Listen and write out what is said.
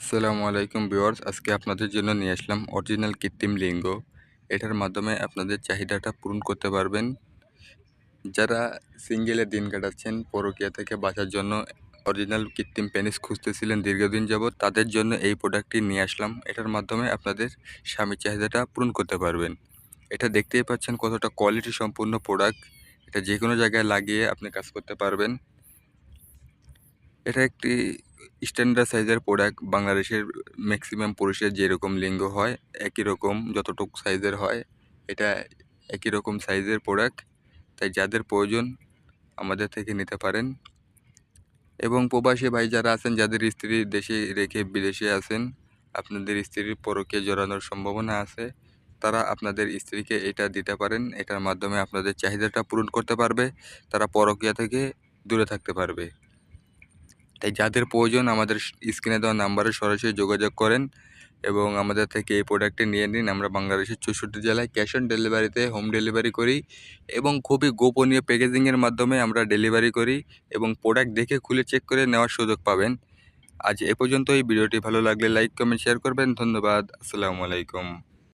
আসসালামু আলাইকুম ভিউয়ার্স, আজকে আপনাদের জন্য নিয়ে আসলাম অরিজিনাল কৃত্রিম লিঙ্গ। এটার মাধ্যমে আপনাদের চাহিদাটা পূরণ করতে পারবেন। যারা সিঙ্গেলে দিন কাটাচ্ছেন, পরকিয়া থেকে বাঁচার জন্য অরিজিনাল কৃত্রিম পেনিস খুঁজতেছিলেন দীর্ঘদিন যাবৎ, তাদের জন্য এই প্রোডাক্টটি নিয়ে আসলাম। এটার মাধ্যমে আপনাদের স্বামীর চাহিদাটা পূরণ করতে পারবেন। এটা দেখতেই পাচ্ছেন কতটা কোয়ালিটি সম্পূর্ণ প্রোডাক্ট এটা যে কোনো জায়গায় লাগিয়ে আপনি কাজ করতে পারবেন। এটা একটি স্ট্যান্ডার্ড সাইজের প্রোডাক্ট বাংলাদেশের ম্যাক্সিমাম পুরুষের যেরকম লিঙ্গ হয়, একই রকম যতটুকু সাইজের হয়, এটা একই রকম সাইজের প্রোডাক্ট তাই যাদের প্রয়োজন আমাদের থেকে নিতে পারেন। এবং প্রবাসী ভাই যারা আছেন, যাদের স্ত্রী দেশে রেখে বিদেশে আছেন, আপনাদের স্ত্রীর পরকে জড়ানোর সম্ভাবনা আছে, তারা আপনাদের স্ত্রীকে এটা দিতে পারেন, এটার মাধ্যমে আপনাদের চাহিদাটা পূরণ করতে পারবে, তারা পরকীয়া থেকে দূরে থাকতে পারবে। তাই যাদের প্রয়োজন আমাদের স্ক্রিনে দেওয়া নাম্বারে সরাসরি যোগাযোগ করেন এবং আমাদের থেকে এই প্রোডাক্টটি নিয়ে নিন। আমরা বাংলাদেশের চৌষট্টি জেলায় ক্যাশ অন ডেলিভারিতে হোম ডেলিভারি করি এবং খুবই গোপনীয় প্যাকেজিংয়ের মাধ্যমে আমরা ডেলিভারি করি এবং প্রোডাক্ট দেখে খুলে চেক করে নেওয়ার সুযোগ পাবেন। আজ এ পর্যন্ত এই ভিডিওটি ভালো লাগলে লাইক কমেন্ট শেয়ার করবেন। ধন্যবাদ। আসসালামু আলাইকুম।